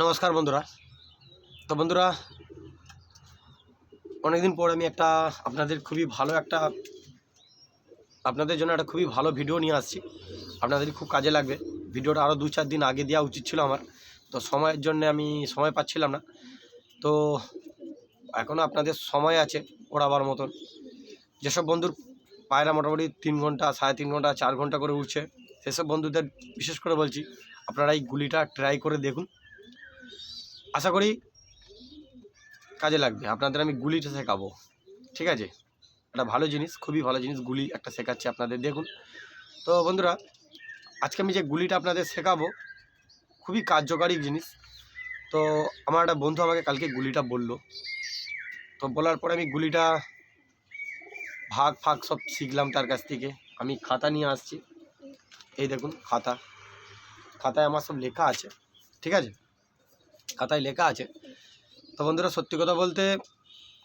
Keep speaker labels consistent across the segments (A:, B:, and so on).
A: নমস্কার বন্ধুরা। তো বন্ধুরা, অনেকদিন পর আমি একটা আপনাদের খুবই ভালো একটা, আপনাদের জন্য একটা খুবই ভালো ভিডিও নিয়ে আসছি। আপনাদের খুব কাজে লাগবে। ভিডিওটা আরও দু চার দিন আগে দেওয়া উচিত ছিল আমার। তো সময়ের জন্য আমি সময় পাচ্ছিলাম না। তো এখনও আপনাদের সময় আছে ওড়াবার মতন। যেসব বন্ধুর পায়রা মোটামুটি তিন ঘণ্টা, সাড়ে তিন ঘণ্টা, চার ঘণ্টা করে উঠছে সেসব বন্ধুদের বিশেষ করে বলছি, আপনারা এই গুলিটা ট্রাই করে দেখুন। আশা করি কাজে লাগবে। আপনাদের আমি গুলিটা শেখাবো ঠিক আছে? একটা ভালো জিনিস, খুবই ভালো জিনিস গুলি একটা শেখাচ্ছি আপনাদের। দেখুন, তো বন্ধুরা, আজকে আমি যে গুলিটা আপনাদের শেখাবো, খুবই কার্যকারী জিনিস। তো আমার একটা বন্ধু আমাকে কালকে গুলিটা বলল। তো বলার পরে আমি গুলিটা ভাগ, ফাগ সব শিখলাম তার কাছ থেকে। আমি খাতা নিয়ে আসছি। এই দেখুন, খাতা। খাতায় আমার সব লেখা আছে। ঠিক আছে? খাতায় লেখা আছে। তো বন্ধুরা, সত্যি কথা বলতে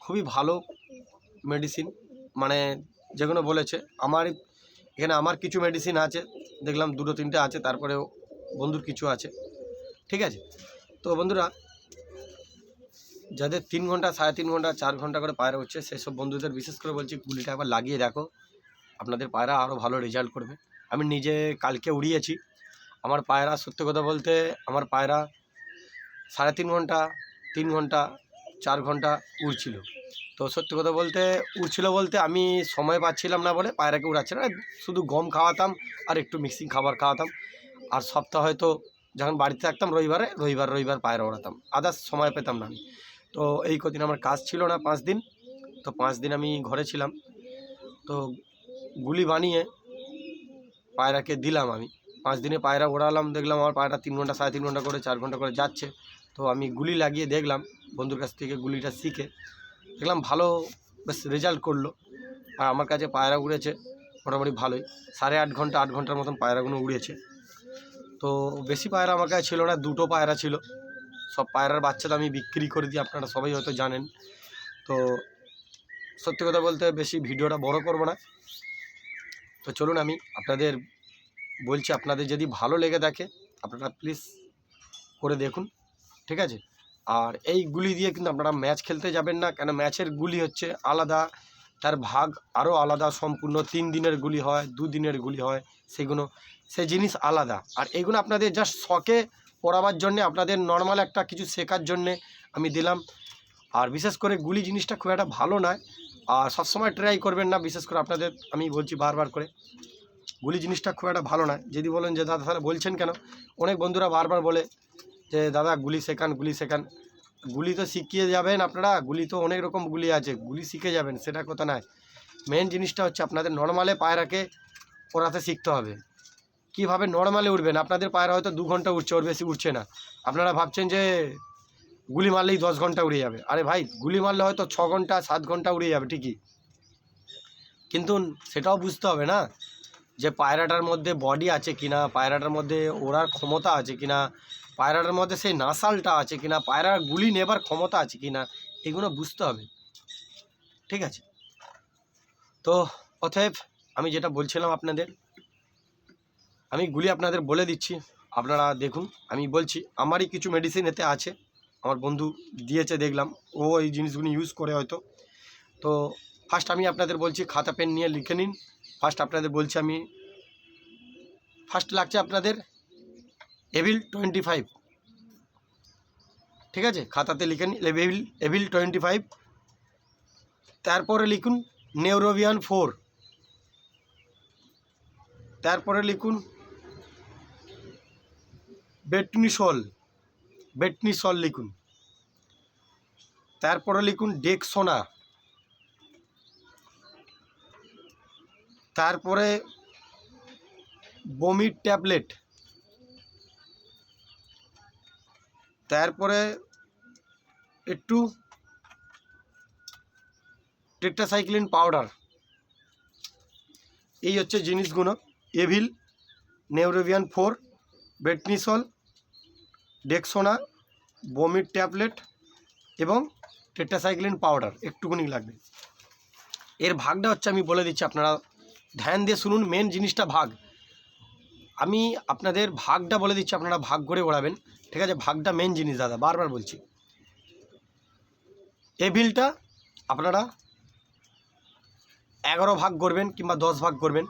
A: খুবই ভালো মেডিসিন মানে যেগুলো বলেছে। আমার এখানে আমার কিছু মেডিসিন আছে, দেখলাম দুটো তিনটে আছে, তারপরেও বন্ধুর কিছু আছে। ঠিক আছে? তো বন্ধুরা, যাদের তিন ঘণ্টা, সাড়ে তিন ঘণ্টা, চার ঘণ্টা করে পায়রা হচ্ছে, সেসব বন্ধুদের বিশেষ করে বলছি, গুলিটা একবার লাগিয়ে দেখো। আপনাদের পায়রা আরও ভালো রেজাল্ট করবে। আমি নিজে কালকে উড়িয়েছি। আমার পায়রা, সত্যি কথা বলতে, আমার পায়রা সাড়ে তিন ঘণ্টা তিন ঘণ্টা, চার ঘণ্টা উড়ছিল। তো সত্যি কথা বলতে উড়ছিল বলতে আমি সময় পাচ্ছিলাম না বলে পায়রাকে উড়াচ্ছিলাম আর শুধু গম খাওয়াতাম আর একটু মিক্সিং খাবার খাওয়াতাম। আর সপ্তাহ হয়তো যখন বাড়িতে থাকতাম রবিবারে, রবিবার রবিবার পায়রা ওড়াতাম আদার্স সময় পেতাম না আমি। তো এই কদিন আমার কাজ ছিল না পাঁচ দিন, তো পাঁচ দিন আমি ঘরে ছিলাম। তো গুলি বানিয়ে পায়রাকে দিলাম আমি। পাঁচ দিনে পায়রা ওড়ালাম দেখলাম আমার পায়রা তিন ঘণ্টা, সাড়ে তিন ঘণ্টা করে, চার ঘণ্টা করে যাচ্ছে। তো আমি গুলি লাগিয়ে দেখলাম, বন্ধুর কাছ থেকে গুলিটা শিখে। দেখলাম ভালো, বেশ রেজাল্ট করল। আর আমার কাছে পায়রা উড়েছে, মোটামুটি ভালোই। সাড়ে আট ঘণ্টা, আট ঘণ্টার মতন পায়রাগুলো উড়েছে। তো বেশি পায়রা আমার কাছে ছিল না, দুটো পায়রা ছিল। সব পায়রার বাচ্চা তো আমি বিক্রি করে দিই, আপনারা সবাই হয়তো জানেন। তো সত্যি কথা বলতে বেশি ভিডিওটা বড় করব না। তো চলুন আমি আপনাদের বলছি, আপনাদের যদি ভালো লেগে থাকে, আপনারা প্লিজ করে দেখুন। ঠিক আছে? আর এই গুলি দিয়ে কিন্তু আপনারা ম্যাচ খেলতে যাবেন না, কেন ম্যাচের গুলি হচ্ছে আলাদা, তার ভাগ আরও আলাদা, সম্পূর্ণ তিন দিনের গুলি হয়, দু দিনের গুলি হয়, সেগুলো, সে জিনিস আলাদা। আর এগুলো আপনাদের জাস্ট শখে পড়াবার জন্যে, আপনাদের নর্মাল একটা কিছু শেখার জন্যে আমি দিলাম। আর বিশেষ করে গুলি জিনিসটা খুব একটা ভালো নয়, আর সবসময় ট্রাই করবেন না, বিশেষ করে আপনাদের, আমি বলছি বারবার করে, গুলি জিনিসটা খুব একটা ভালো নয়। যদি বলেন যে, দাদা, তাহলে বলছেন কেন? অনেক বন্ধুরা বারবার বলে যে, দাদা, গুলি শেখান গুলি শেখান। গুলি তো শিখিয়ে যাবেন আপনারা, গুলি তো অনেক রকম গুলি আছে, গুলি শিখে যাবেন, সেটা কথা নয়। মেন জিনিসটা হচ্ছে আপনাদের নর্মালে পায়রাকে ওড়াতে শিখতে হবে। কীভাবে নর্মালে উঠবেন? আপনাদের পায়রা হয়তো দু ঘণ্টা উঠছে, ওর বেশি উঠছে না। আপনারা ভাবছেন যে, গুলি মারলেই দশ ঘণ্টা উড়ে যাবে। আরে ভাই, গুলি মারলে হয়তো ছ ঘণ্টা, সাত ঘণ্টা উড়ে যাবে, ঠিকই। কিন্তু সেটাও বুঝতে হবে না, যে পায়রাটার মধ্যে বডি আছে কিনা, পায়রাটার মধ্যে ওড়ার ক্ষমতা আছে কিনা পায়রাটার মধ্যে সেই নাসালটা আছে কিনা, পায়রার গুলি নেবার ক্ষমতা আছে কিনা, এগুলো বুঝতে হবে। ঠিক আছে? তো অতএব আমি যেটা বলছিলাম আপনাদের, আমি গুলি আপনাদের বলে দিচ্ছি, আপনারা দেখুন। আমি বলছি, আমারই কিছু মেডিসিন এতে আছে, আমার বন্ধু দিয়েছে দেখলাম, ও এই জিনিসগুলো ইউজ করে হয়তো। তো ফার্স্ট আমি আপনাদের বলছি, খাতা পেন নিয়ে লিখে নিন। ফার্স্ট আপনাদের বলছি আমি ফার্স্ট লাগছে আপনাদের এভিল টোয়েন্টি ফাইভ। ঠিক আছে? খাতাতে লিখে নিন। Avil Avil twenty five. তারপরে লিখুন নেউরোভিয়ান ফোর। তারপরে লিখুন বেটনিসল। বেটনিসল লিখুন। তারপরে লিখুন ডেকসোনা। তারপরে বমির ট্যাবলেট। তারপরে একটু টেট্রাসাইক্লিন পাউডার এই হচ্ছে জিনিসগুলো। Avil Neurobion four Betnesol Dexona বমির tablet এবং টেট্রাসাইক্লিন পাউডার একটুকুনি লাগবে। এর ভাগটা হচ্ছে আমি বলে দিচ্ছি আপনারা। ধ্যান দিয়ে শুনুন মেন জিনিসটা ভাগ। আমি আপনাদের ভাগটা বলে দিচ্ছি, আপনারা ভাগ করে ওড়াবেন। ঠিক আছে? ভাগটা মেন জিনিস, দাদা, বারবার বলছি। এই বিলটা আপনারা এগারো ভাগ করবেন কিংবা দশ ভাগ করবেন।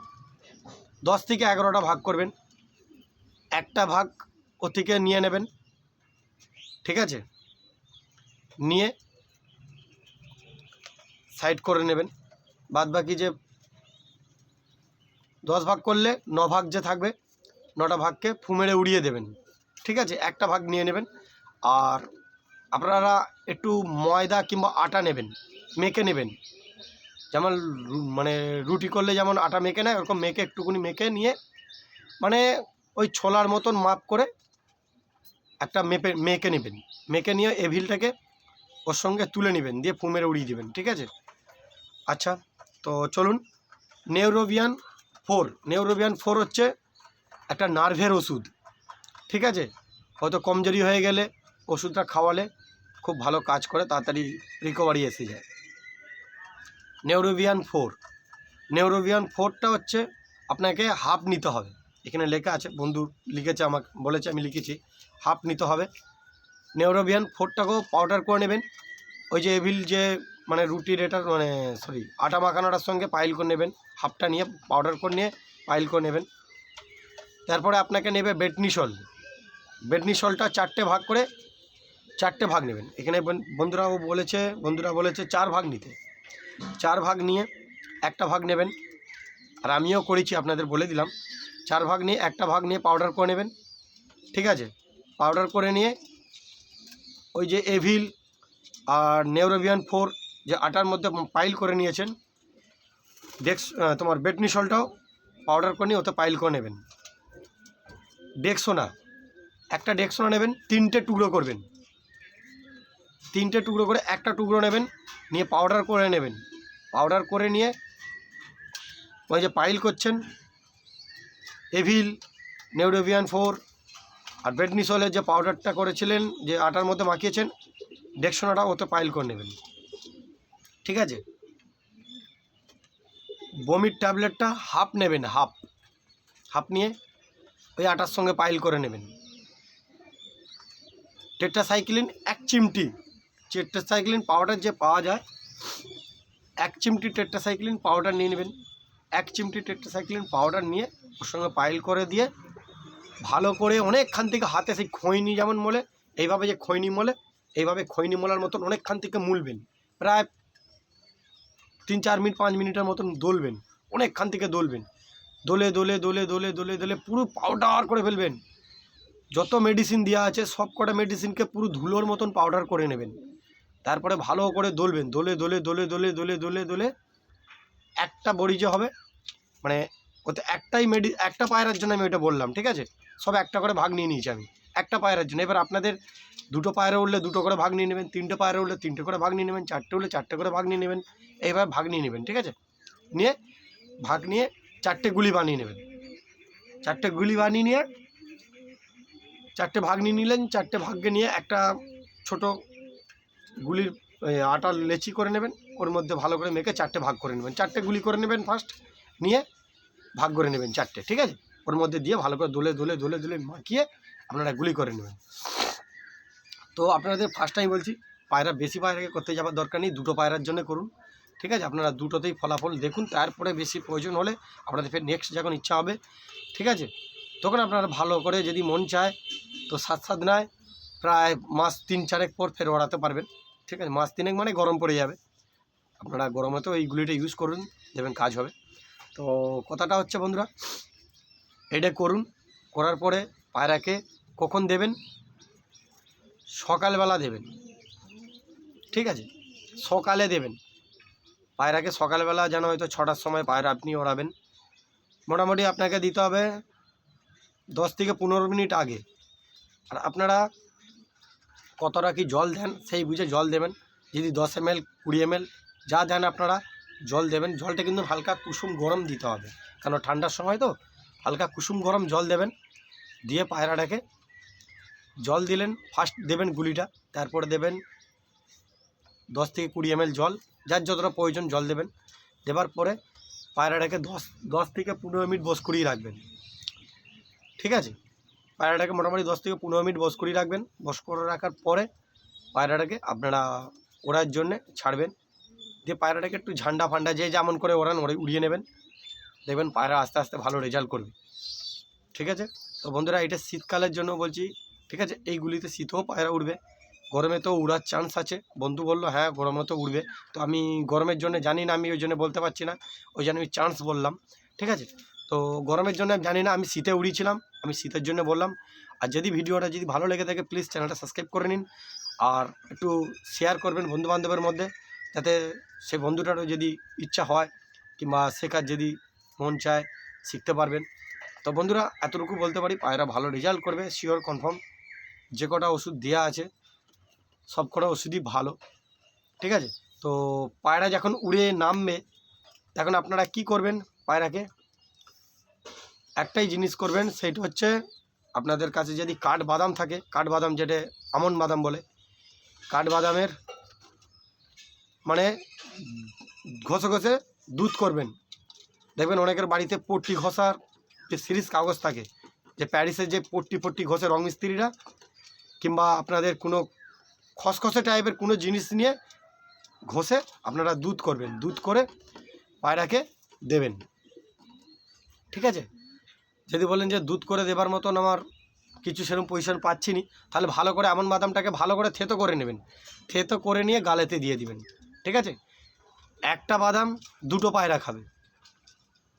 A: দশ থেকে এগারোটা ভাগ করবেন। একটা ভাগ ও থেকে নিয়ে নেবেন। ঠিক আছে? নিয়ে সাইড করে নেবেন। বাদ বাকি যে দশ ভাগ করলে ন ভাগ যে থাকবে নটা ভাগকে ফুমেরে উড়িয়ে দেবেন। ঠিক আছে? একটা ভাগ নিয়ে নেবেন। আর আপনারা একটু ময়দা কিংবা আটা নেবেন, মেখে নেবেন। যেমন মানে রুটি করলে যেমন আটা মেখে নেয়, ওরকম মেখে একটুকুনি মেখে নিয়ে মানে ওই ছোলার মতন মাপ করে একটা মেপে, মেখে নেবেন। মেখে নিয়ে এভিলটাকে ওর সঙ্গে তুলে নেবেন, দিয়ে ফুমেরে উড়িয়ে দেবেন। ঠিক আছে? আচ্ছা তো চলুন। নেউরোবিয়ান ফোর। নেউরোবিয়ান ফোর হচ্ছে একটা নার্ভের ওষুধ, ঠিক আছে? হয়তো কমজোরি হয়ে গেলে ওষুধটা খাওয়ালে খুব ভালো কাজ করে, তাড়াতাড়ি রিকভারি এসে যায়। নেউরোবিয়ান ফোর নেউরোবিয়ান ফোরটা হচ্ছে আপনাকে হাফ নিতে হবে। এখানে লেখা আছে, বন্ধু লিখেছে আমাকে, বলেছে, আমি লিখেছি হাফ নিতে হবে। নেউরোবিয়ান ফোরটাকেও পাউডার করে নেবেন। ওই যে এভিল যে মানে রুটি রেটার মানে সরি আটা মাখানোটার সঙ্গে পাইল করে নেবেন। হাফটা নিয়ে পাউডার করে নিয়ে পাইল করে নেবেন। তারপরে আপনাকে নেবে বেটনিসল বেটনিসলটা চারটে ভাগ করে চারটে ভাগ নেবেন। এখানে বন- বন্ধুরাও বলেছে, বন্ধুরা বলেছে চার ভাগ নিতে। চার ভাগ নিয়ে একটা ভাগ নেবেন। আর আমিও করেছি, আপনাদের বলে দিলাম। চার ভাগ নিয়ে একটা ভাগ নিয়ে পাউডার করে নেবেন। ঠিক আছে? পাউডার করে নিয়ে ওই যে এভিল আর নেউরোবিয়ান ফোর যে আটার মধ্যে পাইল করে নিয়েছেন ডেক্স তোমার বেটনিসলটাও পাউডার করে নিয়ে ওতে পাইল করে নেবেন। ডেক্সোনা। একটা ডেক্সোনা নেবেন, তিনটে টুকরো করবেন। তিনটে টুকরো করে একটা টুকরো নেবেন, নিয়ে পাউডার করে নেবেন। পাউডার করে নিয়ে ওই যে পাইল করছেন এভিল নেউরোভিয়ান ফোর আর বেডনিসলের যে পাউডারটা করেছিলেন, যে আটার মধ্যে মাখিয়েছেন, ডেক্সোনাটা ওতে পাইল করে নেবেন। ঠিক আছে? বমির ট্যাবলেটটা হাফ নেবেন হাফ হাফ নিয়ে ওই আটার সঙ্গে পাইল করে নেবেন। টেট্রাসাইক্লিন এক চিমটি। টেট্রাসাইক্লিন পাউডার যে পাওয়া যায়, এক চিমটি টেট্রাসাইক্লিন পাউডার নিয়ে নেবেন। এক চিমটি টেট্রাসাইক্লিন পাউডার নিয়ে ওর সঙ্গে পাইল করে দিয়ে ভালো করে অনেকখান থেকে হাতে সেই খৈনি যেমন মলে, এইভাবে যে খৈনি মলে, এইভাবে খৈনি মোলার মতন অনেকখান থেকে মুলবেন। প্রায় তিন চার মিনিট, পাঁচ মিনিটের মতন দোলবেন, অনেকখান থেকে দোলবেন। দোলে দোলে দোলে দোলে দোলে দোলে পুরো পাউডার করে ফেলবেন। যত মেডিসিন দেওয়া আছে, সব কটা মেডিসিনকে পুরো ধুলোর মতন পাউডার করে নেবেন। তারপরে ভালো করে দোলবেন। দোলে দোলে দোলে দোলে দোলে দোলে দোলে একটা বড়ি যে হবে মানে ওতে একটাই মেডি একটা পায়রার জন্য আমি ওইটা বললাম, ঠিক আছে? সব একটা করে ভাগ নিয়ে নিয়েছি আমি। একটা পায়রার জন্য। এবার আপনাদের দুটো পায়রা উঠলে দুটো করে ভাগ নিয়ে নেবেন, তিনটে পায়রা উঠলে তিনটে করে ভাগ নিয়ে নেবেন, চারটে উঠলে চারটে করে ভাগ নিয়ে নেবেন, এইভাবে ভাগ নিয়ে নেবেন, ঠিক আছে? নিয়ে ভাগ নিয়ে চারটে গুলি বানিয়ে নেবেন। চারটে গুলি বানিয়ে নিয়ে, চারটে ভাগ নিয়ে নিলেন, চারটে ভাগকে নিয়ে একটা ছোট গুলির আটা, লেচি করে নেবেন। ওর মধ্যে ভালো করে মেখে চারটে ভাগ করে নেবেন। চারটে গুলি করে নেবেন ফার্স্ট নিয়ে ভাগ করে নেবেন চারটে, ঠিক আছে? ওর মধ্যে দিয়ে ভালো করে দোলে দোলে দোলে দোলে মাখিয়ে আপনারা গুলি করে নেবেন। তো আপনাদের ফার্স্ট টাইম বলছি, পায়রা, বেশি পায়রাকে করতে যাওয়ার দরকার নেই, দুটো পায়রার জন্য করুন। ঠিক আছে? আপনারা দুটোতেই ফলাফল দেখুন, তারপরে বেশি প্রয়োজন হলে আপনাদের ফের নেক্সট যখন ইচ্ছা হবে, ঠিক আছে? তখন আপনারা ভালো করে যদি মন চায়, তো সাত সাত নয়, প্রায় মাস তিন চারেক পর ফের ওড়াতে পারবেন, ঠিক আছে? মাস তিনেক মানে গরম পড়ে যাবে। আপনারা গরমে তো এই গুলিটা ইউজ করুন দেবেন কাজ হবে। তো কথাটা হচ্ছে বন্ধুরা, এটা করুন, করার পরে পায়রাকে কখন দেবেন? সকালবেলা দেবেন, ঠিক আছে? সকালে দেবেন। পায়রাকে সকালবেলা যেন হয়তো ছটার সময় পায়রা আপনি ওড়াবেন। মোটামুটি আপনাকে দিতে হবে দশ থেকে পনেরো মিনিট আগে। আর আপনারা কতটা কি জল দেন সেই বুঝে জল দেবেন। যদি দশ এম এল কুড়ি এম এল যা দেন আপনারা জল দেবেন। জলটা কিন্তু হালকা কুসুম গরম দিতে হবে। কারণ ঠান্ডার সময় তো হালকা কুসুম গরম জল দেবেন। দিয়ে পায়রাটাকে জল দিলেন, ফার্স্ট দেবেন গুলিটা, তারপরে দেবেন দশ থেকে কুড়ি এম জল। যার যতটা প্রয়োজন জল দেবেন। দেবার পরে পায়রাটাকে দশ দশ থেকে পনেরো মিনিট বস করিয়ে রাখবেন। ঠিক আছে? পায়রাটাকে মোটামুটি দশ থেকে পনেরো মিনিট বস করিয়ে রাখবেন। বস করে রাখার পরে পায়রাটাকে আপনারা ওড়ার জন্যে ছাড়বেন। দিয়ে পায়রাটাকে একটু ঝান্ডা ফান্ডা যে যেমন করে ওড়ান, ওড়ে, উড়িয়ে নেবেন। দেখবেন পায়রা আস্তে আস্তে ভালো রেজাল্ট করবে। ঠিক আছে? তো বন্ধুরা, এটা শীতকালের জন্য বলছি। ঠিক আছে? এইগুলিতে শীতেও পায়রা উঠবে গরমে তো উড়ার চান্স আছে। বন্ধু বলল হ্যাঁ গরমে তো উড়বে। তো আমি গরমের জন্য জানি না, আমি ওই জন্য বলতে পারছি না। ওই জন্য আমি চান্স বললাম, ঠিক আছে? তো গরমের জন্য জানি না, আমি শীতে উড়িয়েছিলাম আমি শীতের জন্য বললাম। আর যদি ভিডিওটা যদি ভালো লেগে থাকে প্লিজ চ্যানেলটা সাবস্ক্রাইব করে নিন। আর একটু শেয়ার করবেন বন্ধুবান্ধবের মধ্যে, যাতে সেই বন্ধুটারও যদি ইচ্ছা হয়, কিংবা শেখার যদি মন চায়, শিখতে পারবেন। তো বন্ধুরা, এতটুকু বলতে পারি, পায়রা ভালো রেজাল্ট করবে শিওর কনফার্ম যে কটা ওষুধ দেওয়া আছে সব কটা ওষুধই ভালো। ঠিক আছে? তো পায়রা যখন উড়ে নামবে, তখন আপনারা কি করবেন পায়রাকে? একটাই জিনিস করবেন সেইটা হচ্ছে আপনাদের কাছে যদি কাঠ বাদাম থাকে, কাঠ বাদাম যেটা আমন বাদাম বলে, কাঠ বাদামের মানে ঘষে ঘষে দুধ করবেন। দেখবেন অনেকের বাড়িতে পট্টি ঘষার যে সিরিজ কাগজ থাকে, যে প্যারিসের যে পট্টি পট্টি ঘষে রং মিস্ত্রিরা কিংবা আপনাদের কোনো খসখসে টাইপের কোনো জিনিস নিয়ে ঘষে আপনারা দুধ করবেন। দুধ করে পায়রাকে দেবেন। ঠিক আছে? যদি বলেন যে দুধ করে দেবার মতন আমার কিছু সেরকম পজিশন পাচ্ছি নি, তাহলে ভালো করে এমন বাদামটাকে ভালো করে থেতো করে নেবেন। থেতো করে নিয়ে গালেতে দিয়ে দিবেন। ঠিক আছে? একটা বাদাম দুটো পায়রা খাবে।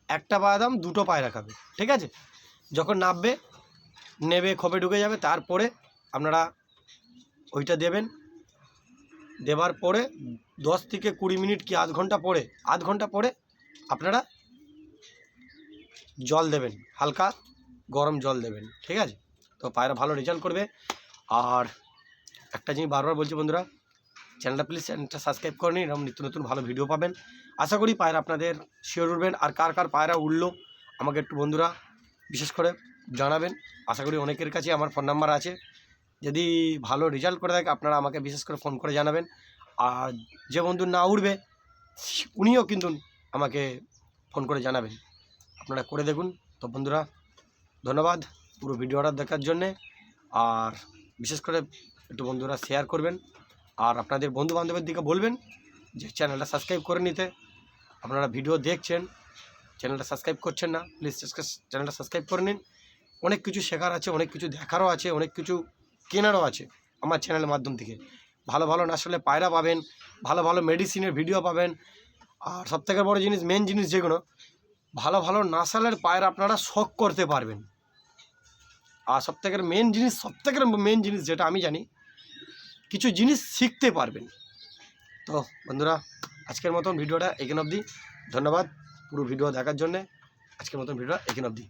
A: একটা বাদাম দুটো পায়রা খাবে। ঠিক আছে? যখন নাববে, নেবে খোপে ঢুকে যাবে, তারপরে আপনারা ওইটা দেবেন। দেবার পরে দশ থেকে কুড়ি মিনিট কি আধ ঘণ্টা পরে, আধ ঘণ্টা পরে আপনারা জল দেবেন, হালকা গরম জল দেবেন, ঠিক আছে? তো পায়রা ভালো রেজাল্ট করবে। আর একটা জিনিস বারবার বলছি বন্ধুরা, চ্যানেলটা প্লিজ চ্যানেলটা সাবস্ক্রাইব করে নিন, এরকম নিত্য নতুন ভালো ভিডিও পাবেন। আশা করি পায়রা আপনাদের শিওর উঠবেন। আর কার কার পায়রা উঠল, আমাকে একটু বন্ধুরা বিশেষ করে জানাবেন। আশা করি অনেকের কাছে আমার ফোন নাম্বার আছে। যদি ভালো রেজাল্ট করে থাকে, আপনারা আমাকে বিশেষ করে ফোন করে জানাবেন। আর যে বন্ধু না উঠবে উনিও কিন্তু আমাকে ফোন করে জানাবেন। আপনারা করে দেখুন। তো বন্ধুরা, ধন্যবাদ পুরো ভিডিওটা দেখার জন্যে। আর বিশেষ করে একটু বন্ধুরা শেয়ার করবেন। আর আপনাদের বন্ধু বান্ধবের দিকে বলবেন যে, চ্যানেলটা সাবস্ক্রাইব করে নিতে। আপনারা ভিডিও দেখছেন, চ্যানেলটা সাবস্ক্রাইব করছেন না প্লিজ চ্যানেলটা সাবস্ক্রাইব করে নিন। অনেক কিছু শেখার আছে, অনেক কিছু দেখারও আছে, অনেক কিছু কেনারও আছে আমার চ্যানেলের মাধ্যম থেকে। ভালো ভালো নাসলে পায়রা পাবেন, ভালো ভালো মেডিসিনের ভিডিও পাবেন। আর সবথেকে বড় জিনিস মেন জিনিস যেগুলো, ভালো ভালো নাসালের পায়রা আপনারা শখ করতে পারবেন। আর সবথেকে মেন জিনিস, সবথেকে মেন জিনিস যেটা আমি জানি, কিছু জিনিস শিখতে পারবেন। তো বন্ধুরা, আজকের মতন ভিডিওটা এখানে অবধি। ধন্যবাদ পুরো ভিডিও দেখার জন্যে। আজকের মতন ভিডিওটা এখানে অবধি।